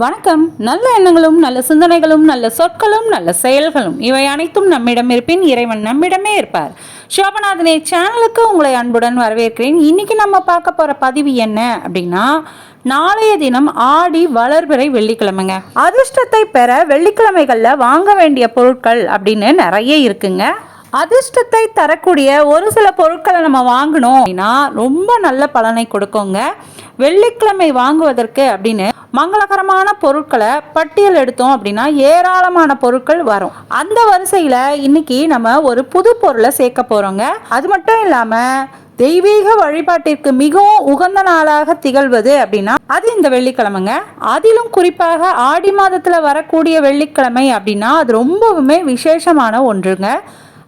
வணக்கம். நல்ல எண்ணங்களும் நல்ல சிந்தனைகளும் நல்ல சொற்களும் நல்ல செயல்களும் இவை அனைத்தும் நம்மிடம் இருப்பின் இறைவன் நம்மிடமே இருப்பார். சோபநாதனே சேனலுக்கு உங்களை அன்புடன் வரவேற்கிறேன். இன்னைக்கு நம்ம பார்க்க போற பதிவு என்ன அப்படின்னா நாளைய தினம் ஆடி வளர்பிறை வெள்ளிக்கிழமைங்க. அதிர்ஷ்டத்தை பெற வெள்ளிக்கிழமைகளில் வாங்க வேண்டிய பொருட்கள் அப்படின்னு நிறைய இருக்குங்க. அதிர்ஷ்டத்தை தரக்கூடிய ஒரு சில பொருட்களை நம்ம வாங்கணும் அப்படின்னா ரொம்ப நல்ல பலனை கொடுக்குங்க. வெள்ளிக்கிழமை வாங்குவதற்கு அப்படின்னு மங்களகரமான பொருட்களை பட்டியல் எடுத்தோம் அப்படின்னா ஏராளமான பொருட்கள் வரும். அந்த வரிசையில் இன்னைக்கு நம்ம ஒரு புது பொருளை சேர்க்க போகிறோங்க அது மட்டும் இல்லாமல் தெய்வீக வழிபாட்டிற்கு மிகவும் உகந்த நாளாக திகழ்வது அப்படின்னா அது இந்த வெள்ளிக்கிழமைங்க. அதிலும் குறிப்பாக ஆடி மாதத்தில் வரக்கூடிய வெள்ளிக்கிழமை அப்படின்னா அது ரொம்பவுமே விசேஷமான ஒன்றுங்க.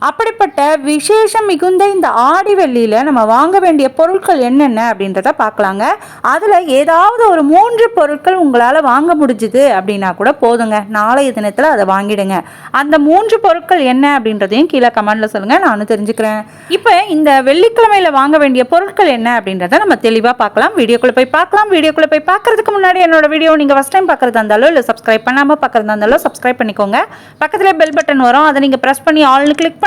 அப்படிப்பட்ட விசேஷம் மிகுந்த இந்த ஆடி வெள்ளியில் நம்ம வாங்க வேண்டிய பொருட்கள் என்னென்ன அப்படின்றத பார்க்கலாங்க. அதில் ஏதாவது ஒரு மூன்று பொருட்கள் உங்களால் வாங்க முடிஞ்சுது அப்படின்னா கூட போதுங்க. நாளைய தினத்தில் அதை வாங்கிடுங்க. அந்த மூன்று பொருட்கள் என்ன அப்படின்றதையும் கீழே கமெண்டில் சொல்லுங்கள் நானும் தெரிஞ்சுக்கிறேன். இப்போ இந்த வெள்ளிக்கிழமையில் வாங்க வேண்டிய பொருட்கள் என்ன அப்படின்றத நம்ம தெளிவாக பார்க்கலாம். வீடியோக்குள்ளே போய் பார்க்கலாம். வீடியோக்குள்ளே போய் பார்க்கறதுக்கு முன்னாடி என்னோட வீடியோ நீங்கள் ஃபஸ்ட் டைம் பார்க்குறதா இருந்தாலும் இல்லை சப்ஸ்கிரைப் பண்ணாமல் பார்க்குறதா இருந்தாலும் சப்ஸ்கிரைப் பண்ணிக்கோங்க. பக்கத்தில் பெல் பட்டன் வரும். அதை நீங்கள் ப்ரெஸ் பண்ணி ஆல்னு கிளிக் பண்ணி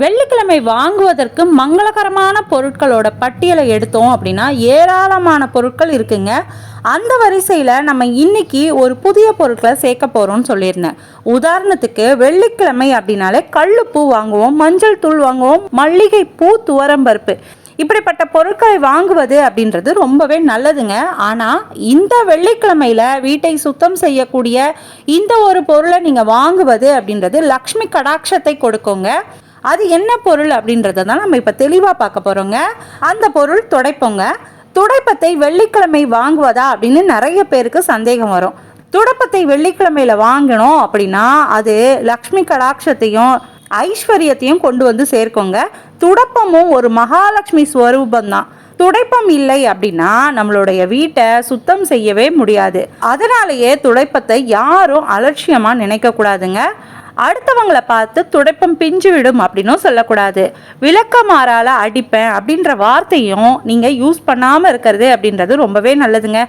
வெள்ளிக்கிழமை வாங்குவதற்கு மங்களகரமான பொருட்களோட பட்டியலை எடுத்தோம் அப்படின்னா ஏராளமான பொருட்கள் இருக்குங்க. அந்த வரிசையில் நம்ம இன்னைக்கு ஒரு புதிய பொருட்களை சேர்க்க போகிறோம்னு சொல்லியிருந்தேன். உதாரணத்துக்கு வெள்ளிக்கிழமை அப்படின்னாலே கல்லுப்பூ வாங்குவோம் மஞ்சள் தூள் வாங்குவோம் மல்லிகை பூ துவரம்பருப்பு இப்படிப்பட்ட பொருட்களை வாங்குவது அப்படின்றது ரொம்பவே நல்லதுங்க. ஆனால் இந்த வெள்ளிக்கிழமையில் வீட்டை சுத்தம் செய்யக்கூடிய இந்த ஒரு பொருளை நீங்கள் வாங்குவது அப்படின்றது லக்ஷ்மி கடாட்சத்தை கொடுக்குங்க. அது என்ன பொருள் அப்படின்றத தான் நம்ம இப்போ தெளிவாக பார்க்க போகிறோங்க அந்த பொருள் துடைப்போங்க. துடைப்பத்தை வெள்ளிக்கிழமை வாங்குவதா அப்படின்னு நிறைய பேருக்கு சந்தேகம் வரும். துடைப்பத்தை வெள்ளிக்கிழமையில் வாங்கணும் அப்படின்னா அது லக்ஷ்மி கடாட்சத்தையும் ஐஸ்வர்யத்தையும் கொண்டு வந்து சேர்க்கோங்க. துடப்பமும் ஒரு மகாலட்சுமி ஸ்வரூபம் தான் துடைப்பம் இல்லை அப்படின்னா நம்மளுடைய வீட்டை சுத்தம் செய்யவே முடியாது. அதனாலேயே துடைப்பத்தை யாரும் அலட்சியமாக நினைக்கக்கூடாதுங்க. அடுத்தவங்களை பார்த்து துடைப்பம் பிஞ்சு விடும் அப்படின்னும் சொல்லக்கூடாது. விளக்க மாறால அடிப்பேன் அப்படின்ற வார்த்தையும் நீங்கள் யூஸ் பண்ணாமல் இருக்கிறது அப்படின்றது ரொம்பவே நல்லதுங்க.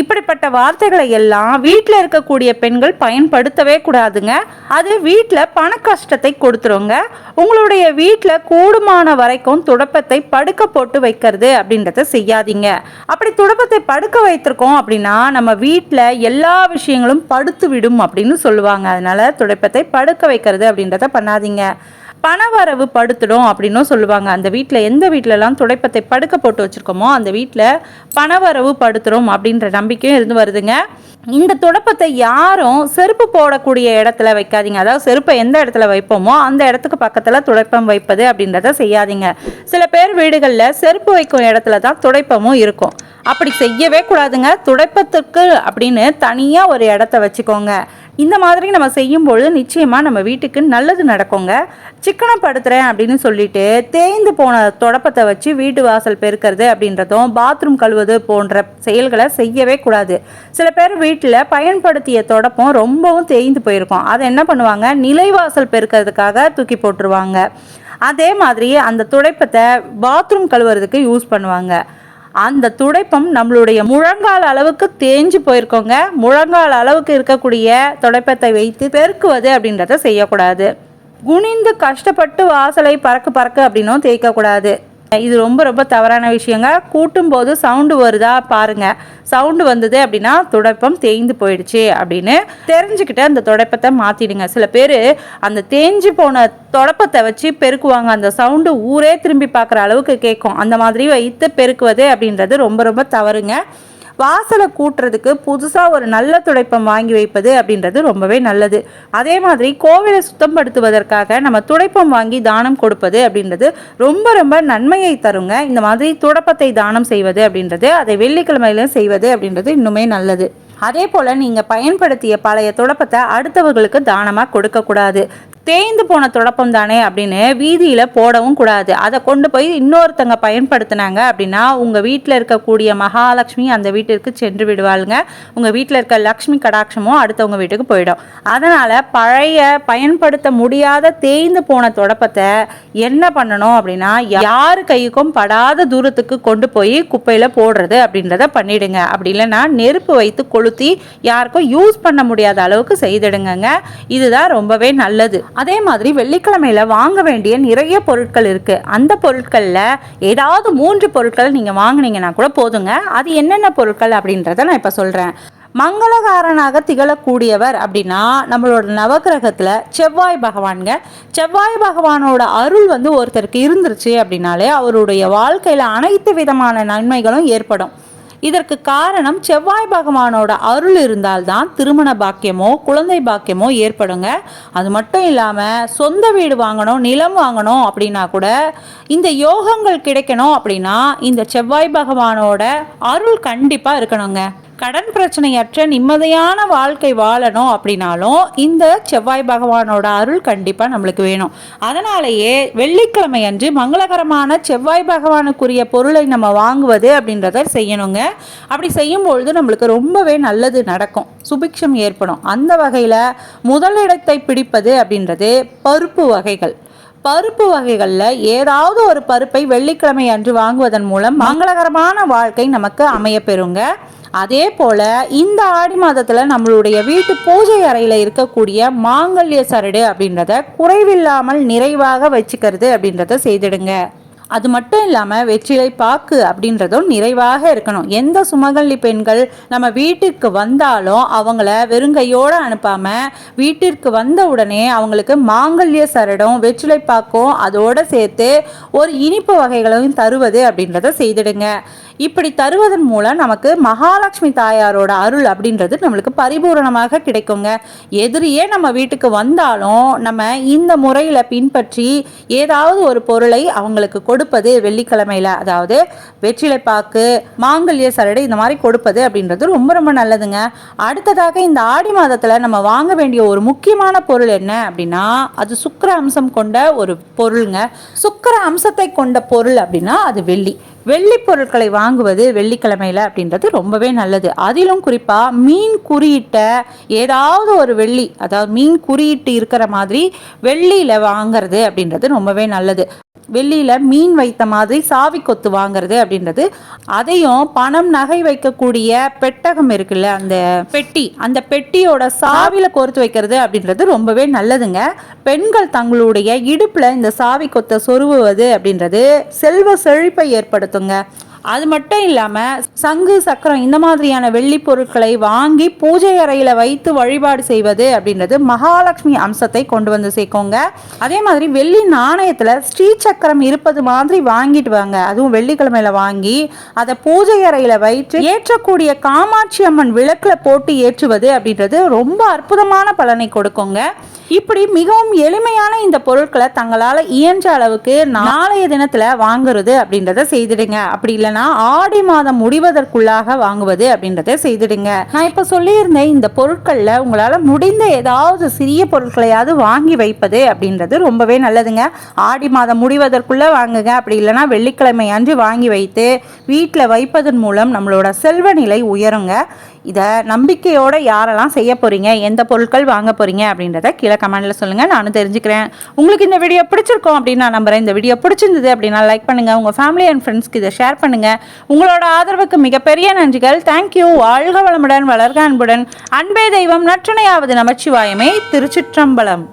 இப்படிப்பட்ட வார்த்தைகளை எல்லாம் வீட்டில் இருக்கக்கூடிய பெண்கள் பயன்படுத்தவே கூடாதுங்க. அது வீட்டில் பண கஷ்டத்தை கொடுத்துருங்க. உங்களுடைய வீட்டில் கூடுமான வரைக்கும் துடப்பத்தை படுக்க போட்டு வைக்கிறது அப்படின்றத செய்யாதீங்க. அப்படி துடப்பத்தை படுக்க வைத்திருக்கோம் அப்படின்னா நம்ம வீட்டில் எல்லா விஷயங்களும் படுத்து விடும் அப்படின்னு சொல்லுவாங்க. அதனால துடைப்பத்தை படுக்க வைக்கிறது அப்படின்றத பண்ணாதீங்க. பணவரவு படுத்துடும் அப்படின்னும் சொல்லுவாங்க. அந்த வீட்டில் எந்த வீட்டிலலாம் துடைப்பத்தை படுக்க போட்டு வச்சுருக்கோமோ அந்த வீட்டில் பணவரவு படுத்துடும் அப்படின்ற நம்பிக்கையும் இருந்து வருதுங்க. இந்த துடைப்பத்தை யாரும் செருப்பு போடக்கூடிய இடத்துல வைக்காதீங்க. அதாவது செருப்பை எந்த இடத்துல வைப்போமோ அந்த இடத்துக்கு பக்கத்தில் துடைப்பம் வைப்பது அப்படின்றத செய்யாதீங்க. சில பேர் வீடுகளில் செருப்பு வைக்கும் இடத்துல தான் துடைப்பமும் இருக்கும். அப்படி செய்யவே கூடாதுங்க. துடைப்பத்துக்கு அப்படின்னு தனியாக ஒரு இடத்த வச்சுக்கோங்க. இந்த மாதிரி நம்ம செய்யும்பொழுது நிச்சயமாக நம்ம வீட்டுக்கு நல்லது நடக்குங்க. சிக்கனப்படுத்துகிறேன் அப்படின்னு சொல்லிட்டு தேய்ந்து போன தொடப்பத்தை வச்சு வீட்டு வாசல் பெருக்கிறது அப்படின்றதும் பாத்ரூம் கழுவுது போன்ற செயல்களை செய்யவே கூடாது. சில பேர் வீட்டில் பயன்படுத்திய தொடப்பம் ரொம்பவும் தேய்ந்து போயிருக்கும். அதை என்ன பண்ணுவாங்க? நிலைவாசல் பெருக்கிறதுக்காக தூக்கி போட்டுருவாங்க. அதே மாதிரி அந்த துடைப்பத்தை பாத்ரூம் கழுவுறதுக்கு யூஸ் பண்ணுவாங்க. அந்த துடைப்பம் நம்மளுடைய முழங்கால் அளவுக்கு தேஞ்சு போயிருக்கோங்க. முழங்கால் அளவுக்கு இருக்கக்கூடிய துடைப்பத்தை வைத்து பெருக்குவது அப்படின்றத செய்யக்கூடாது. குனிந்து கஷ்டப்பட்டு வாசலை பறக்கு பறக்கு அப்படின்னும் தேய்க்கக்கூடாது. இது ரொம்ப ரொம்ப தவறான விஷயங்க. கூட்டும் போது சவுண்டு வருதா பாருங்க. சவுண்டு வந்தது அப்படின்னா துடைப்பம் தேய்ந்து போயிடுச்சு அப்படின்னு தெரிஞ்சுக்கிட்டு அந்த துடைப்பத்தை மாற்றிடுங்க சில பேர் அந்த தேஞ்சு போன துடப்பத்தை வச்சு பெருக்குவாங்க. அந்த சவுண்டு ஊரே திரும்பி பார்க்குற அளவுக்கு கேட்கும் அந்த மாதிரி வைத்து பெருக்குவது அப்படின்றது ரொம்ப ரொம்ப தவறுங்க. வாசலை கூட்டுறதுக்கு புதுசாக ஒரு நல்ல துடைப்பம் வாங்கி வைப்பது அப்படின்றது ரொம்பவே நல்லது. அதே மாதிரி கோவிலை சுத்தப்படுத்துவதற்காக நம்ம துடைப்பம் வாங்கி தானம் கொடுப்பது அப்படின்றது ரொம்ப ரொம்ப நன்மையை தருங்க. இந்த மாதிரி துடப்பத்தை தானம் செய்வது அப்படின்றது அதை வெள்ளிக்கிழமையில செய்வது அப்படின்றது இன்னுமே நல்லது. அதே போல் நீங்கள் பயன்படுத்திய பழைய துடப்பத்தை அடுத்தவர்களுக்கு தானமாக கொடுக்கக்கூடாது. தேய்ந்து போன துடப்பம் தானே அப்படின்னு வீதியில் போடவும் கூடாது. அதை கொண்டு போய் இன்னொருத்தங்க பயன்படுத்தினாங்க அப்படின்னா உங்கள் வீட்டில் இருக்கக்கூடிய மகாலட்சுமி அந்த வீட்டிற்கு சென்று விடுவாளுங்க. உங்கள் வீட்டில் இருக்க லக்ஷ்மி கடாட்சமும் அடுத்தவங்க வீட்டுக்கு போயிடும். அதனால் பழைய பயன்படுத்த முடியாத தேய்ந்து போன துடப்பத்தை என்ன பண்ணணும் அப்படின்னா யார் கைக்கும் படாத தூரத்துக்கு கொண்டு போய் குப்பையில் போடுறது அப்படின்றத பண்ணிடுங்க. அப்படி இல்லைன்னா நெருப்பு வைத்து கொளுத்தி யாருக்கும் யூஸ் பண்ண முடியாத அளவுக்கு செய்திடுங்க இதுதான் ரொம்பவே நல்லது. அதே மாதிரி வெள்ளிக்கிழமையில் வாங்க வேண்டிய நிறைய பொருட்கள் இருக்குது அந்த பொருட்களில் ஏதாவது மூன்று பொருட்களை நீங்கள் வாங்குனீங்கன்னா கூட போதுங்க. அது என்னென்ன பொருட்கள் அப்படின்றத நான் இப்போ சொல்கிறேன் மங்களகாரனாக திகழக்கூடியவர் அப்படின்னா நம்மளோட நவகிரகத்தில் செவ்வாய் பகவான்ங்க. செவ்வாய் பகவானோட அருள் வந்து ஒருத்தருக்கு இருந்துருச்சு அப்படின்னாலே அவருடைய வாழ்க்கையில் அனைத்து விதமான நன்மைகளும் ஏற்படும். இதற்கு காரணம் செவ்வாய் பகவானோட அருள் இருந்தால்தான் திருமண பாக்கியமோ குழந்தை பாக்கியமோ ஏற்படுங்க. அது மட்டும் இல்லாமல் சொந்த வீடு வாங்கணும் நிலம் வாங்கணும் அப்படின்னா கூட இந்த யோகங்கள் கிடைக்கணும் அப்படின்னா இந்த செவ்வாய் பகவானோட அருள் கண்டிப்பாக இருக்கணுங்க. கடன் பிரச்சனையற்ற நிம்மதியான வாழ்க்கை வாழணும் அப்படின்னாலும் இந்த செவ்வாய் பகவானோட அருள் கண்டிப்பாக நம்மளுக்கு வேணும். அதனாலேயே வெள்ளிக்கிழமை அன்று மங்களகரமான செவ்வாய் பகவானுக்குரிய பொருளை நம்ம வாங்குவது அப்படின்றத செய்யணுங்க. அப்படி செய்யும் பொழுது நம்மளுக்கு ரொம்பவே நல்லது நடக்கும். சுபிக்ஷம் ஏற்படும். அந்த வகையில் முதலிடத்தை பிடிப்பது அப்படின்றது பருப்பு வகைகள். பருப்பு வகைகளில் ஏதாவது ஒரு பருப்பை வெள்ளிக்கிழமை அன்று வாங்குவதன் மூலம் மங்களகரமான வாழ்க்கை நமக்கு அமையப்பெறுங்க. அதே போல் இந்த ஆடி மாதத்தில் நம்மளுடைய வீட்டு பூஜை அறையில் இருக்கக்கூடிய மாங்கல்ய சரடு அப்படின்றத குறைவில்லாமல் நிறைவாக வச்சுக்கிறது அப்படின்றத செய்திடுங்க. அது மட்டும் இல்லாமல் வெற்றிலை பாக்கு அப்படின்றதும் நிறைவாக இருக்கணும். எந்த சுமகல்லி பெண்கள் நம்ம வீட்டிற்கு வந்தாலும் அவங்கள வெறுங்கையோடு அனுப்பாமல் வீட்டிற்கு வந்த உடனே அவங்களுக்கு மாங்கல்ய சரடும் வெற்றிலை பாக்கும் அதோடு சேர்த்து ஒரு இனிப்பு வகைகளையும் தருவது அப்படின்றத செய்திடுங்க. இப்படி தருவதன் மூலம் நமக்கு மகாலட்சுமி தாயாரோட அருள் அப்படின்றது நம்மளுக்கு பரிபூரணமாக கிடைக்குங்க. எதிரியே நம்ம வீட்டுக்கு வந்தாலும் நம்ம இந்த முறையில் பின்பற்றி ஏதாவது ஒரு பொருளை அவங்களுக்கு கொடுப்பது வெள்ளிக்கிழமையில் அதாவது வெற்றிலை பாக்கு மாங்கல்ய சரடு இந்த மாதிரி கொடுப்பது அப்படின்றது ரொம்ப ரொம்ப நல்லதுங்க. அடுத்ததாக இந்த ஆடி மாதத்தில் நம்ம வாங்க வேண்டிய ஒரு முக்கியமான பொருள் என்ன அப்படின்னா அது சுக்கர அம்சம் கொண்ட ஒரு பொருளுங்க. சுக்கர அம்சத்தை கொண்ட பொருள் அப்படின்னா அது வெள்ளி. வெள்ளி பொருட்களை வாங்குவது வெள்ளிக்கிழமையில் அப்படின்றது ரொம்பவே நல்லது. அதிலும் குறிப்பாக மீன் குறியிட்ட ஏதாவது ஒரு வெள்ளி அதாவது மீன் குறியிட்டு இருக்கிற மாதிரி வெள்ளியில் வாங்கிறது அப்படின்றது ரொம்பவே நல்லது. வெள்ளியில் மீன் வைத்த மாதிரி சாவி கொத்து வாங்குறது அப்படின்றது. அதையும் பணம் நகை வைக்கக்கூடிய பெட்டகம் இருக்குல்ல அந்த பெட்டி அந்த பெட்டியோட சாவியில் கோர்த்து வைக்கிறது அப்படின்றது ரொம்பவே நல்லதுங்க. பெண்கள் தங்களுடைய இடுப்பில் இந்த சாவி கொத்தை சொருவுவது அப்படின்றது செல்வ செழிப்பை ஏற்படுத்துங்க. அது மட்டும் இல்லாமல் சங்கு சக்கரம் இந்த மாதிரியான வெள்ளி பொருட்களை வாங்கி பூஜை அறையில் வைத்து வழிபாடு செய்வது அப்படின்றது மகாலட்சுமி அம்சத்தை கொண்டு வந்து சேர்க்கோங்க. அதே மாதிரி வெள்ளி நாணயத்தில் ஸ்ரீ சக்கரம் இருப்பது மாதிரி வாங்கிட்டு வாங்க. அதுவும் வெள்ளிக்கிழமையில வாங்கி அதை பூஜை அறையில் வைத்து ஏற்றக்கூடிய காமாட்சி அம்மன் விளக்கில் போட்டு ஏற்றுவது அப்படின்றது ரொம்ப அற்புதமான பலனை கொடுக்குங்க. இப்படி மிகவும் எளிமையான இந்த பொருட்களை தங்களால் இயன்ற அளவுக்கு நாளைய தினத்தில் வாங்குறது அப்படின்றத செய்திடுங்க. அப்படி இல்லைன்னா ஆடி மாதம் முடிவதற்குள்ளாக வாங்குவது அப்படின்றத செய்திடுங்க. நான் இப்போ சொல்லியிருந்தேன் இந்த பொருட்களில் உங்களால் முடிந்த ஏதாவது சிறிய பொருட்களையாவது வாங்கி வைப்பது அப்படின்றது ரொம்பவே நல்லதுங்க. ஆடி மாதம் முடிவதற்குள்ளே வாங்குங்க. அப்படி இல்லைன்னா வெள்ளிக்கிழமை அன்று வாங்கி வைத்து வீட்டில் வைப்பதன் மூலம் நம்மளோட செல்வ நிலை உயருங்க. இதை நம்பிக்கையோடு யாரெல்லாம் செய்ய போகிறீங்க எந்த பொருட்கள் வாங்க போகிறீங்க அப்படின்றத கீழே கமெண்டில் சொல்லுங்கள் நானும் தெரிஞ்சுக்கிறேன். உங்களுக்கு இந்த வீடியோ பிடிச்சிருக்கோம் அப்படின்னு நான் நம்புகிறேன் இந்த வீடியோ பிடிச்சிருந்தது அப்படின்னா லைக் பண்ணுங்கள் உங்கள் ஃபேமிலி அண்ட் ஃப்ரெண்ட்ஸ்க்கு இதை ஷேர் பண்ணுங்கள் உங்களோட ஆதரவுக்கு மிகப்பெரிய நன்றிகள். தேங்க்யூ வாழ்க வளமுடன் வளர்க அன்புடன். அன்பே தெய்வம் நற்றனையாவது நமச்சிவாயமே. திருச்சிற்றம்பலம்.